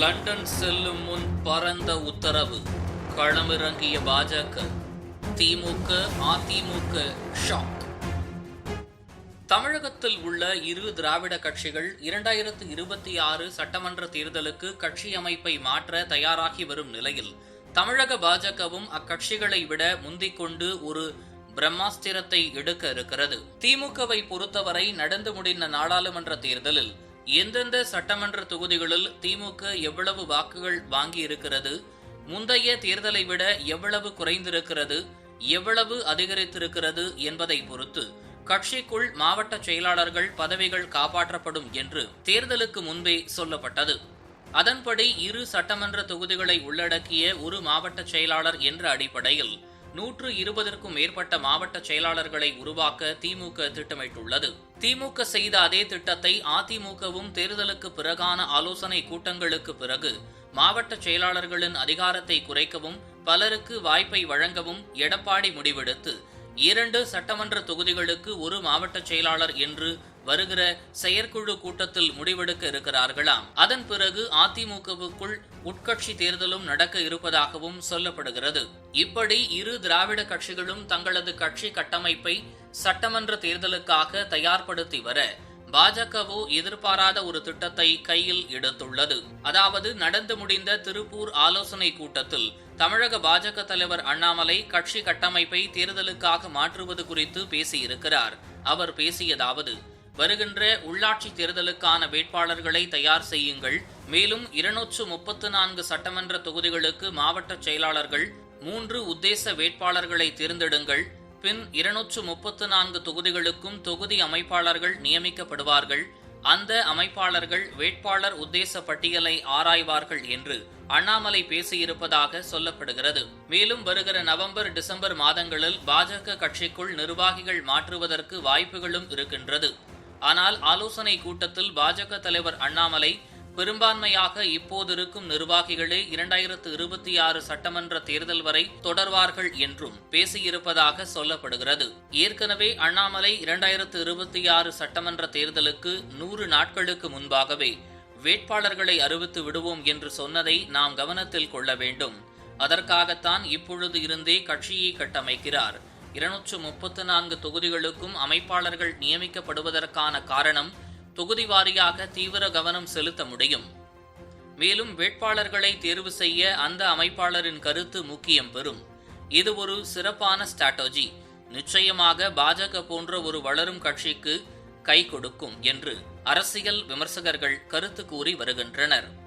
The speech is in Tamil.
லண்டன் செல்லும் முன் பரந்த உத்தரவு. களமிறங்கிய பாஜக திமுக அதிமுக ஷாக் தமிழகத்தில் உள்ள இரு திராவிட கட்சிகள் இரண்டாயிரத்து இருபத்தி ஆறு சட்டமன்ற தேர்தலுக்கு கட்சி அமைப்பை மாற்ற தயாராகி வரும் நிலையில் தமிழக பாஜகவும் அக்கட்சிகளை விட முந்திக் கொண்டு ஒரு பிரம்மாஸ்திரத்தை எடுக்க இருக்கிறது. திமுகவை பொறுத்தவரை நடந்து முடிந்த நாடாளுமன்ற தேர்தலில் எந்தெந்த சட்டமன்ற தொகுதிகளில் திமுக எவ்வளவு வாக்குகள் வாங்கியிருக்கிறது முந்தைய தேர்தலை விட எவ்வளவு குறைந்திருக்கிறது எவ்வளவு அதிகரித்திருக்கிறது என்பதை பொறுத்து கட்சிக்குள் மாவட்ட செயலாளர்கள் பதவிகள் காப்பாற்றப்படும் என்று தேர்தலுக்கு முன்பே சொல்லப்பட்டது. அதன்படி இரு சட்டமன்ற தொகுதிகளை உள்ளடக்கிய ஒரு மாவட்ட செயலாளர் என்ற அடிப்படையில் நூற்று இருபதற்கும் மேற்பட்ட மாவட்ட செயலாளர்களை உருவாக்க திமுக திட்டமிட்டுள்ளது. திமுக செய்த அதே திட்டத்தை அதிமுகவும் தேர்தலுக்கு பிறகான ஆலோசனை கூட்டங்களுக்கு பிறகு மாவட்ட செயலாளர்களின் அதிகாரத்தை குறைக்கவும் பலருக்கு வாய்ப்பை வழங்கவும் எடப்பாடி முடிவெடுத்து இரண்டு சட்டமன்ற தொகுதிகளுக்கு ஒரு மாவட்ட செயலாளர் என்று வருகிற செயற்குழு கூட்டத்தில் முடிவெடுக்க இருக்கிறார்களாம். அதன் பிறகு அதிமுகவுக்குள் உட்கட்சி தேர்தலும் நடக்க இருப்பதாகவும் சொல்லப்படுகிறது. இப்படி இரு திராவிட கட்சிகளும் தங்களது கட்சி கட்டமைப்பை சட்டமன்ற தேர்தலுக்காக தயார்படுத்தி வர பாஜகவோ எதிர்பாராத ஒரு திட்டத்தை கையில் எடுத்துள்ளது. அதாவது நடந்து முடிந்த திருப்பூர் ஆலோசனை கூட்டத்தில் தமிழக பாஜக தலைவர் அண்ணாமலை கட்சி கட்டமைப்பை தேர்தலுக்காக மாற்றுவது குறித்து பேசியிருக்கிறார். அவர் பேசியதாவது வருகின்ற உள்ளாட்சி தேர்தலுக்கான வேட்பாளர்களை தயார் செய்யுங்கள். மேலும் இருநூற்று முப்பத்து நான்கு சட்டமன்ற தொகுதிகளுக்கு மாவட்ட செயலாளர்கள் மூன்று உத்தேச வேட்பாளர்களை தேர்ந்தெடுங்கள். பின் இருநூற்று முப்பத்து நான்கு தொகுதிகளுக்கும் தொகுதி அமைப்பாளர்கள் நியமிக்கப்படுவார்கள். அந்த அமைப்பாளர்கள் வேட்பாளர் உத்தேச பட்டியலை ஆராய்வார்கள் என்று அண்ணாமலை பேசியிருப்பதாக சொல்லப்படுகிறது. மேலும் வருகிற நவம்பர் டிசம்பர் மாதங்களில் பாஜக கட்சிக்குள் நிர்வாகிகள் மாற்றுவதற்கு வாய்ப்புகளும் இருக்கின்றது. ஆனால் ஆலோசனை கூட்டத்தில் பாஜக தலைவர் அண்ணாமலை பெரும்பான்மையாக இப்போதிருக்கும் நிர்வாகிகளே இரண்டாயிரத்து இருபத்தி ஆறு சட்டமன்ற தேர்தல் வரை தொடர்வார்கள் என்றும் பேசியிருப்பதாக சொல்லப்படுகிறது. ஏற்கனவே அண்ணாமலை இரண்டாயிரத்து இருபத்தி ஆறு சட்டமன்ற தேர்தலுக்கு நூறு நாட்களுக்கு முன்பாகவே வேட்பாளர்களை அறிவித்து விடுவோம் என்று சொன்னதை நாம் கவனத்தில் கொள்ள வேண்டும். அதற்காகத்தான் இப்பொழுது இருந்தே கட்சியை கட்டமைக்கிறார். இருநூற்று முப்பத்து நான்கு தொகுதிகளுக்கும் அமைப்பாளர்கள் நியமிக்கப்படுவதற்கான காரணம் தொகுதி வாரியாக தீவிர கவனம் செலுத்த முடியும். மேலும் வேட்பாளர்களை தேர்வு செய்ய அந்த அமைப்பாளரின் கருத்து முக்கியம் பெறும். இது ஒரு சிறப்பான ஸ்ட்ராட்டஜி. நிச்சயமாக பாஜக போன்ற ஒரு வளரும் கட்சிக்கு கை கொடுக்கும் என்று அரசியல் விமர்சகர்கள் கருத்து கூறி வருகின்றனர்.